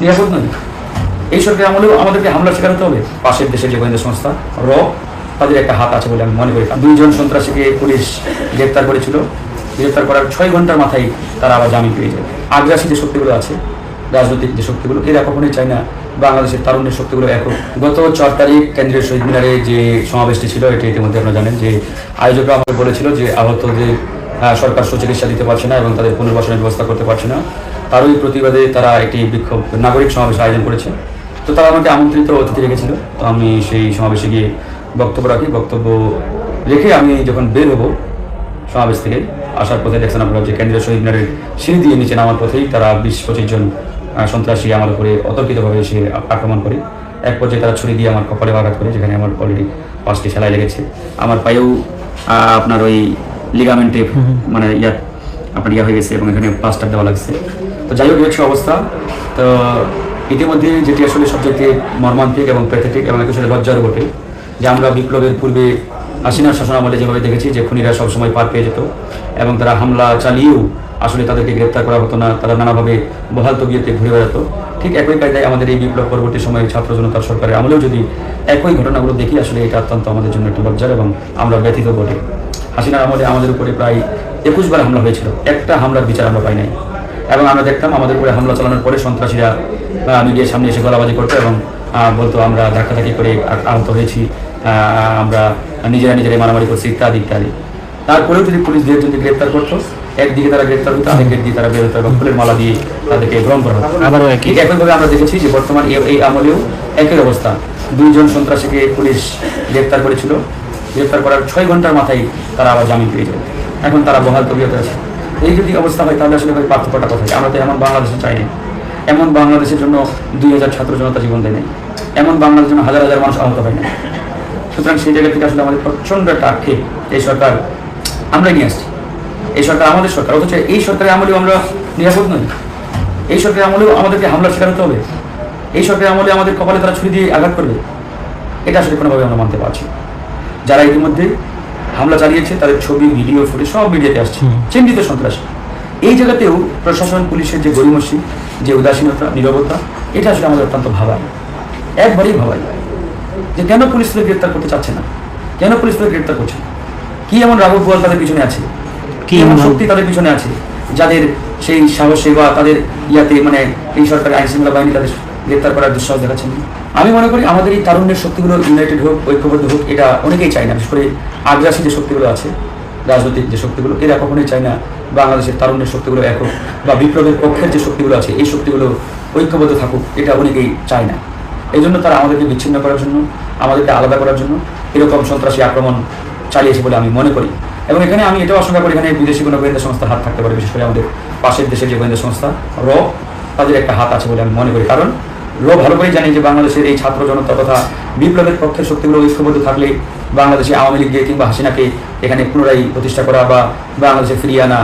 নিরাপদ নয়। এই সরকার আমলেও আমাদেরকে হামলা শিকার হতে হবে। পাশের দেশের যে গোয়েন্দা সংস্থা র তাদের একটা হাত আছে বলে আমি মনে করি। দুইজন সন্ত্রাসীকে পুলিশ গ্রেপ্তার করেছিল। গ্রেপ্তার করার ছয় ঘণ্টার মাথায় তারা আবার জামিন পেয়ে যায়। আগ্রাসী যে শক্তিগুলো আছে রাজনৈতিক যে শক্তিগুলো এরা কখনোই চায় না বাংলাদেশের তারুণ্যের শক্তিগুলো এখন গত চার তারিখ কেন্দ্রীয় শহীদ মিনারে যে সমাবেশটি ছিল এটি ইতিমধ্যে আপনারা জানেন যে আয়োজকরা আমাকে বলেছিল যে আহতদের আহ, সরকার সুচিকিৎসা দিতে পারছে না এবং তাদের পুনর্বাসনের ব্যবস্থা করতে পারছে না। তারই প্রতিবাদে তারা একটি বিক্ষোভ নাগরিক সমাবেশ আয়োজন করেছে। তো তারা আমাকে আমন্ত্রিত অতিথি রেখেছিল। তো আমি সেই সমাবেশে গিয়ে বক্তব্য রাখি। বক্তব্য রেখে আমি যখন বের হব সমাবেশ থেকে, আসার পথে দেখছেন আপনারা যে কেন্দ্রীয় শহীদ মিনারের সিঁড়ি দিয়ে নিচে নামার পথেই তারা বিশ পঁচিশ জন সন্ত্রাসী আমার উপরে অতর্কিতভাবে এসে আক্রমণ করে। এক পর্যায়ে তারা ছুরি দিয়ে আমার কপালে আঘাত করে, যেখানে আমার অলরেডি পাঁচটি সেলাই লেগেছে। আমার পায়েও আপনার ওই লিগামেন্টে মানে ইয়া আপনার ইয়া হয়ে গেছে এবং এখানে প্লাস্টার দেওয়া লাগছে। তো যাই হোক হচ্ছে অবস্থা। তো ইতিমধ্যে যেটি আসলে সবচেয়ে মর্মান্তিক এবং প্যাথেটিক এবং একই সাথে লজ্জার বটে যে আমরা বিপ্লবের পূর্বে হাসিনার শাসন আমলে যেভাবে দেখেছি যে খুনিরা সবসময় পার পেয়ে যেত এবং তারা হামলা চালিয়েও আসলে তাদেরকে গ্রেপ্তার করা হতো না তারা নানাভাবে বহাল তবিয়তে ঘুরে বেড়াতো। ঠিক একই কায়দায় আমাদের এই বিপ্লব পরবর্তী সময়ে ছাত্র জনতার সরকারের আমলেও যদি একই ঘটনাগুলো দেখি আসলে এটা অত্যন্ত আমাদের জন্য একটা লজ্জার এবং আমরা ব্যথিত বটে। হাসিনার আমলে আমাদের উপরে প্রায় একুশ বার হামলা হয়েছিল। একটা হামলার বিচার আমরা পাই নাই। এবং আমরা দেখতাম আমাদের উপরে হামলা চালানোর পরে সন্ত্রাসীরা মিডিয়ার সামনে এসে গলাবাজি করতো এবং বলতো আমরা ধাক্কাধাক্কি করে আহত হয়েছি আমরা নিজেরা নিজেরাই মারামারি করছি ইত্যাদি ইত্যাদি। তারপরেও যদি পুলিশ দিয়ে যদি গ্রেপ্তার করতো একদিকে তারা গ্রেপ্তার হতো আরেক দিক দিয়ে তারা বের হতো এবং ফুলের মালা দিয়ে তাদেরকে গ্রহণ করা হতো। আবারও একই। ঠিক একইভাবে আমরা দেখেছি যে বর্তমান এই- এই আমলেও একই অবস্থা। দুইজন সন্ত্রাসীকে পুলিশ গ্রেপ্তার করেছিল। গ্রেপ্তার করার ছয় ঘণ্টার মাথায় তারা আবার জামিন পেয়ে যাবে। এখন তারা বহাল তবিয়তে আছে। এই যদি অবস্থা হয়, তাহলে আসলে ভাই পার্থক্যটা কোথায়? আমরা তো এমন বাংলাদেশে চাই না এমন বাংলাদেশের জন্য দুই হাজার ছাত্র জনতা জীবন দেয় নাই। এমন বাংলাদেশের জন্য হাজার হাজার মানুষ আহত হয় না সুতরাং সেই জায়গা থেকে আসলে আমাদের প্রচণ্ড একটা আক্ষেপ এই সরকার আমরা নিয়ে আসছি। এই সরকার আমাদের সরকার। অথচ এই সরকারের আমলেও আমরা নিরাপদ নই। এই সরকারের আমলেও আমাদেরকে হামলার শিকার হতে হবে। এই সরকারের আমলে আমাদের কপালে তারা ছুরি দিয়ে আঘাত করবে। এটা আসলে কোনোভাবে আমরা মানতে পারছি। যারা ইতিমধ্যে হামলা চালিয়েছে তাদের ছবি ভিডিও ফুটেজ সব মিডিয়াতে আসছে। চিহ্নিত সন্ত্রাসী। এই জায়গাতেও প্রশাসন পুলিশের যে গরিমসি যে উদাসীনতা নিরবতা এটা আসলে আমাদের অত্যন্ত ভাবায়। একবারেই ভাবায়। যে কেন পুলিশ তাদের গ্রেপ্তার করতে চাচ্ছে না? কেন পুলিশ তাদের গ্রেপ্তার করছে না? কি এমন রাঘব বোয়াল তাদের পিছনে আছে? কি এমন শক্তি তাদের পিছনে আছে? যাদের সেই সাহসে বা তাদের ইয়াতে মানে এই সরকারের আইন শৃঙ্খলা বাহিনী তাদের গ্রেপ্তার করার দুঃসাহস দেখাচ্ছেন আমি মনে করি আমাদের এই তারুণ্যের শক্তিগুলো ইউনাইটেড হোক, ঐক্যবদ্ধ হোক, এটা অনেকেই চায় না, বিশেষ করে আগ্রাসী যে শক্তিগুলো আছে, রাজনৈতিক যে শক্তিগুলো, এরা কখনোই চায় না বাংলাদেশের তারুণ্যের শক্তিগুলো এক হোক বা বিপ্লবের পক্ষের যে শক্তিগুলো আছে, এই শক্তিগুলো ঐক্যবদ্ধ থাকুক, এটা অনেকেই চায় না। এই জন্য তারা আমাদেরকে বিচ্ছিন্ন করার জন্য, আমাদেরকে আলাদা করার জন্য এরকম সন্ত্রাসী আক্রমণ চালিয়েছে বলে আমি মনে করি। এবং এখানে আমি এটাও আশঙ্কা করি, এখানে বিদেশি কোনো গোয়েন্দা সংস্থার হাত থাকতে পারে, বিশেষ করে আমাদের পাশের দেশের যে গোয়েন্দা সংস্থা, র, তাদের একটা হাত আছে বলে আমি মনে করি। কারণ র ভালো করেই জানি যে বাংলাদেশের এই ছাত্র জনতা তথা বিপ্লবের পক্ষের শক্তিগুলো ঐক্যবদ্ধ থাকলে বাংলাদেশে আওয়ামী লীগকে কিংবা হাসিনাকে এখানে পুনরায় প্রতিষ্ঠা করা বা বাংলাদেশে ফিরিয়ে আনা